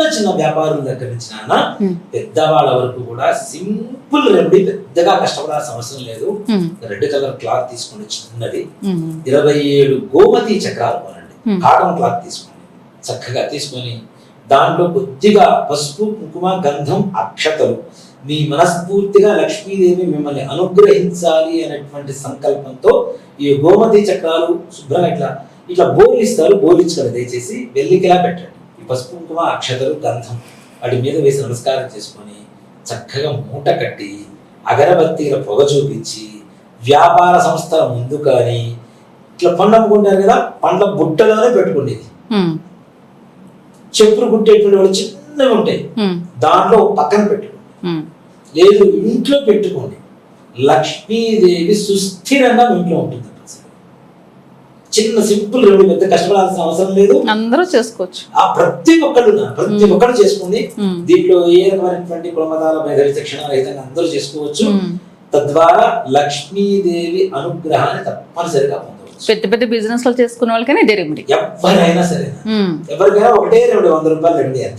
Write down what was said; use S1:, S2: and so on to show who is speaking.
S1: చిన్న చిన్న వ్యాపారుల దగ్గర నుంచి నాన్న. పెద్దవాళ్ళ వరకు కూడా సింపుల్ రెమెడీ పెద్దగా కష్టపడాల్సిన అవసరం లేదు. రెడ్ కలర్ క్లాత్ తీసుకుని చిన్నది ఇరవై ఏడు గోమతి చక్రాలు కొనండి. కాటన్ క్లాత్ తీసుకోండి చక్కగా తీసుకొని దాంట్లో కొద్దిగా పసుపు కుంకుమ గంధం అక్షతలు. మీ మనస్ఫూర్తిగా లక్ష్మీదేవి మిమ్మల్ని అనుగ్రహించాలి అనేటువంటి సంకల్పంతో ఈ గోమతి చక్రాలు శుభ్రంగా ఇట్లా ఇట్లా బోలిస్తారు బోలించుకొని దయచేసి వెల్లికిలా పెట్టండి. ఈ పసుపు కుంకుమ అక్షతలు గంధం వాటి మీద వేసి నమస్కారం చేసుకొని చక్కగా మూట కట్టి అగరబత్తీల పొగ చూపించి వ్యాపార సంస్థల ముందు కానీ ఇట్లా పండ్లు అమ్ముకుంటారు కదా పండ్ల బుట్టలోనే.
S2: ఉమ్,
S1: చెప్పులు కుట్టేటువంటి వాళ్ళు చిన్నవి ఉంటాయి. దాంట్లో పక్కన పెట్టుకోండి. లేదు ఇంట్లో పెట్టుకోండి. లక్ష్మీదేవి సుస్థిరంగా ఇంట్లో ఉంటుంది. చిన్న సింపుల్ రెమెడీ పెద్ద కష్టపడాల్సిన అవసరం లేదు.
S2: అందరూ చేసుకోవచ్చు.
S1: ఆ ప్రతి ఒక్కళ్ళు ప్రతి చేసుకోండి
S2: ఉమ్,
S1: దీంట్లో ఏ రకమైనటువంటి కులమతాల భేద విచక్షణ రహితంగా అందరూ చేసుకోవచ్చు. తద్వారా లక్ష్మీదేవి అనుగ్రహాన్ని తప్పనిసరిగా పొందవచ్చు.
S2: పెద్ద పెద్ద బిజినెస్లో చేసుకునే వాళ్ళకైనా ఇదే రెమెడీ
S1: ఎవరైనా సరే. ఎవరికైనా ఒకటే రెండు వంద రూపాయలు రెమెడీ అంతే.